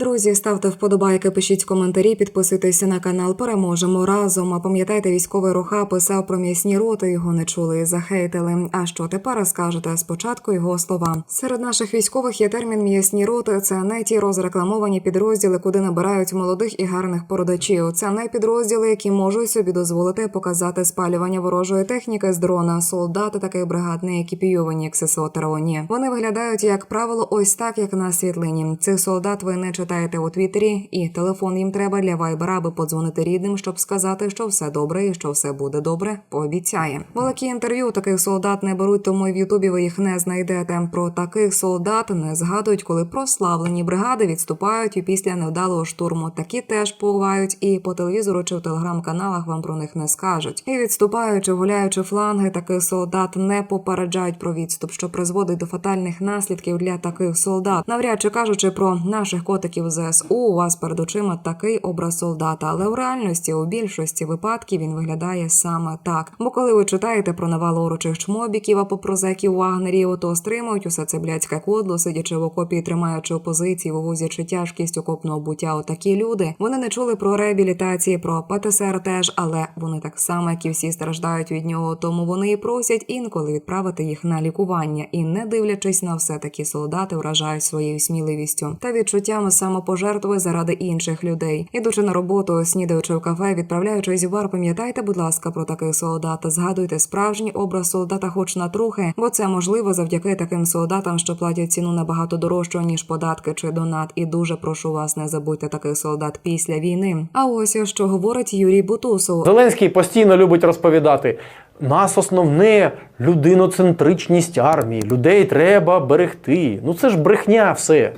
Друзі, ставте вподобайки, пишіть коментарі, підписуйтеся на канал. Переможемо разом. А пам'ятайте, військовий руха писав про м'ясні роти. Його не чули і захейтили. А що тепер розкажете? Спочатку його слова. Серед наших військових є термін м'ясні роти. Це не ті розрекламовані підрозділи, куди набирають молодих і гарних породачів. Це не підрозділи, які можуть собі дозволити показати спалювання ворожої техніки з дрона. Солдати таких бригад не екіпійовані, як ССО Тароні. Вони виглядають як правило, ось так, як на світлині. Цих солдат ви не читаєте у Твіттері, і телефон їм треба для вайбера, аби подзвонити рідним, щоб сказати, що все добре і що все буде добре. Пообіцяє. Великі інтерв'ю таких солдат не беруть, тому і в Ютубі ви їх не знайдете. Про таких солдат не згадують, коли прославлені бригади відступають і після невдалого штурму. Такі теж бувають, і по телевізору чи в телеграм-каналах вам про них не скажуть. І відступаючи, гуляючи фланги, таких солдат не попереджають про відступ, що призводить до фатальних наслідків для таких солдат. Навряд чи кажучи про наших котиків ЗСУ, у вас перед очима такий образ солдата, але в реальності у більшості випадків він виглядає саме так. Бо коли ви читаєте про навалу орочих чмобіків або про зеків вагнерів, то стримують усе це блядське кодло, сидячи в окопі, тримаючи опозиції, вивозячи тяжкість окопного буття. Отакі люди вони не чули про реабілітації, про ПТСР теж, але вони так само, як і всі страждають від нього. Тому вони і просять інколи відправити їх на лікування, і не дивлячись на все, такі солдати вражають своєю сміливістю та відчуттями самопожертви заради інших людей. Ідучи на роботу, снідаючи в кафе, відправляючись в бар, пам'ятайте, будь ласка, про таких солдат. Згадуйте справжній образ солдата, хоч на трохи, бо це можливо завдяки таким солдатам, що платять ціну набагато дорожчу ніж податки чи донат. І дуже прошу вас, не забудьте таких солдат після війни. А ось що говорить Юрій Бутусов. Зеленський постійно любить розповідати. Нас основне людиноцентричність армії. Людей треба берегти. Ну це ж брехня все.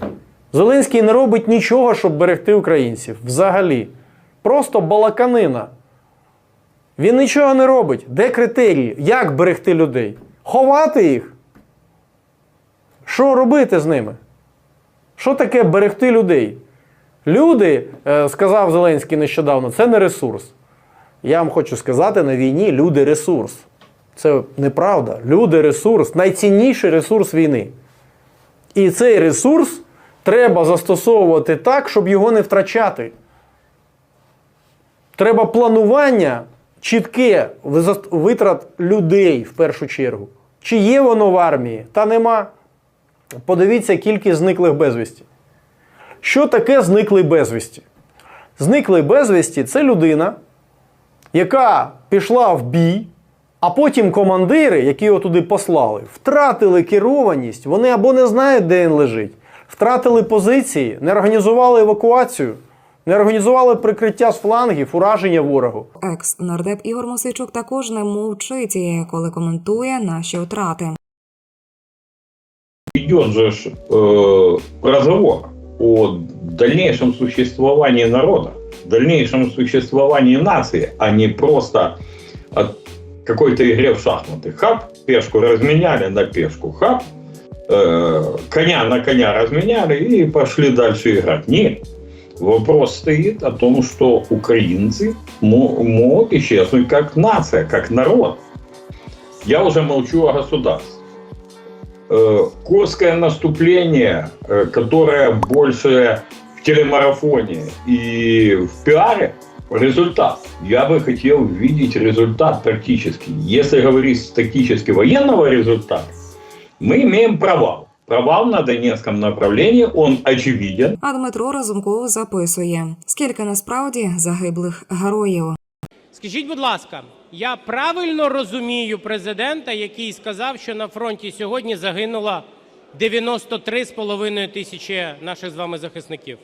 Зеленський не робить нічого, щоб берегти українців. Взагалі. Просто балаканина. Він нічого не робить. Де критерії? Як берегти людей? Ховати їх? Що робити з ними? Що таке берегти людей? Люди, е, сказав Зеленський нещодавно, це не ресурс. Я вам хочу сказати, на війні люди ресурс. Це неправда. Люди ресурс, найцінніший ресурс війни. І цей ресурс треба застосовувати так, щоб його не втрачати. Треба планування чітке витрат людей в першу чергу. Чи є воно в армії? Та нема. Подивіться кількість зниклих безвісті. Що таке зниклий безвісті? Зниклий безвісті це людина, яка пішла в бій, а потім командири, які його туди послали, втратили керованість, вони або не знають, де він лежить, втратили позиції, не організували евакуацію, не організували прикриття з флангів, ураження ворогу. Екс-нардеп Ігор Мосичук також не мовчить, коли коментує наші втрати. идет же ж, э, разговор о дальнейшем существовании народа, дальнейшем существовании нации, а не просто о какой-то игре в шахматы. Хап, пешку разменяли на пешку, хап, э, коня на коня разменяли и пошли дальше играть. Нет. Вопрос стоит о том, что украинцы мо- могут исчезнуть как нация, как народ. Я уже молчу о государстве. Э, Курское наступление, э, которое больше в телемарафоне и в пиаре, результат. Я бы хотел видеть результат практически. Если говорить с тактически военного результата, мы имеем провал. Провал на Донецком направлении, он очевиден. А Дмитро Разумков записує: скільки насправді загиблих героїв. Скажіть, будь ласка, я правильно розумію президента, який сказав, що на фронті сьогодні загинуло 93,5 тисячі наших з вами захисників.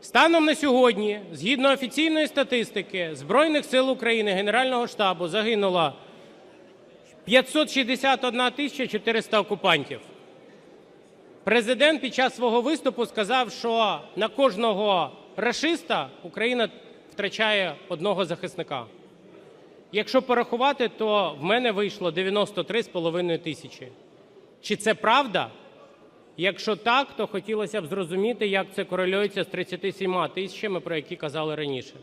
Станом на сьогодні, згідно офіційної статистики Збройних сил України Генерального штабу загинуло 561 тисяча 400 окупантів. Президент під час свого виступу сказав, що на кожного рашиста Україна втрачає одного захисника. Якщо порахувати, то в мене вийшло 93,5 тисячі. Чи це правда? Якщо так, то хотілося б зрозуміти, як це корелюється з 37 тисячами, про які казали раніше.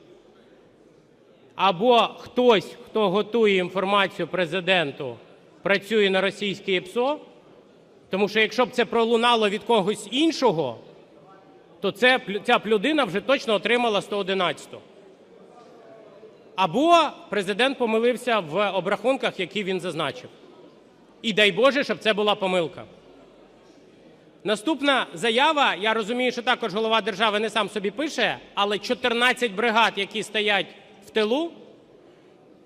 Або хтось, хто готує інформацію президенту, працює на російське ПСО, тому що якщо б це пролунало від когось іншого, то це, ця б людина вже точно отримала 111. Або президент помилився в обрахунках, які він зазначив. І дай Боже, щоб це була помилка. Наступна заява, я розумію, що також голова держави не сам собі пише, але 14 бригад, які стоять в тилу,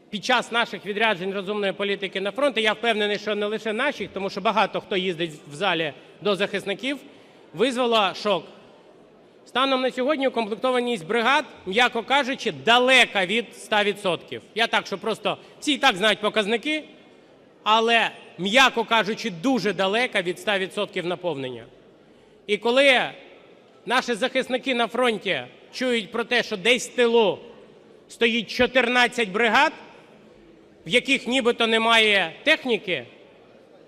під час наших відряджень розумної політики на фронт, я впевнений, що не лише наших, тому що багато хто їздить в залі до захисників, визвало шок. Станом на сьогодні укомплектованість бригад, м'яко кажучи, далека від 100%. Я так, що просто всі і так знають показники, але, м'яко кажучи, дуже далека від 100% наповнення. І коли наші захисники на фронті чують про те, що десь в тилу стоїть 14 бригад, в яких нібито немає техніки,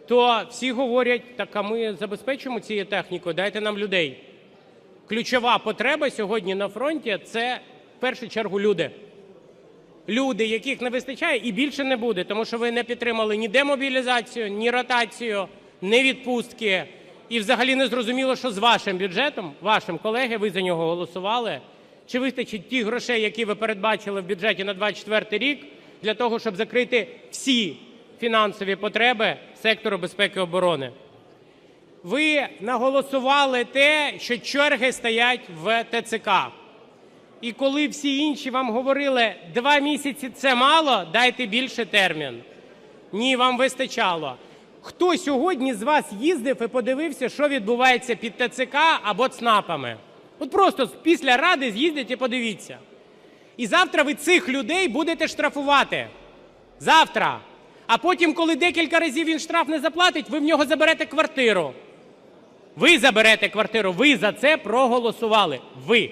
то всі говорять, так а ми забезпечимо цією технікою, дайте нам людей. Ключова потреба сьогодні на фронті це в першу чергу люди. Люди, яких не вистачає, і більше не буде, тому що ви не підтримали ні демобілізацію, ні ротацію, ні відпустки. І взагалі не зрозуміло, що з вашим бюджетом, вашим колеги, ви за нього голосували. Чи вистачить тих грошей, які ви передбачили в бюджеті на 2024 рік, для того, щоб закрити всі фінансові потреби сектору безпеки і оборони? Ви наголосували те, що черги стоять в ТЦК. І коли всі інші вам говорили, два місяці це мало, дайте більше термін. Ні, вам вистачало. Хто сьогодні з вас їздив і подивився, що відбувається під ТЦК або ЦНАПами? От просто після ради з'їздять і подивіться. І завтра ви цих людей будете штрафувати. Завтра. А потім, коли декілька разів він штраф не заплатить, ви в нього заберете квартиру. Ви заберете квартиру. Ви за це проголосували. Ви.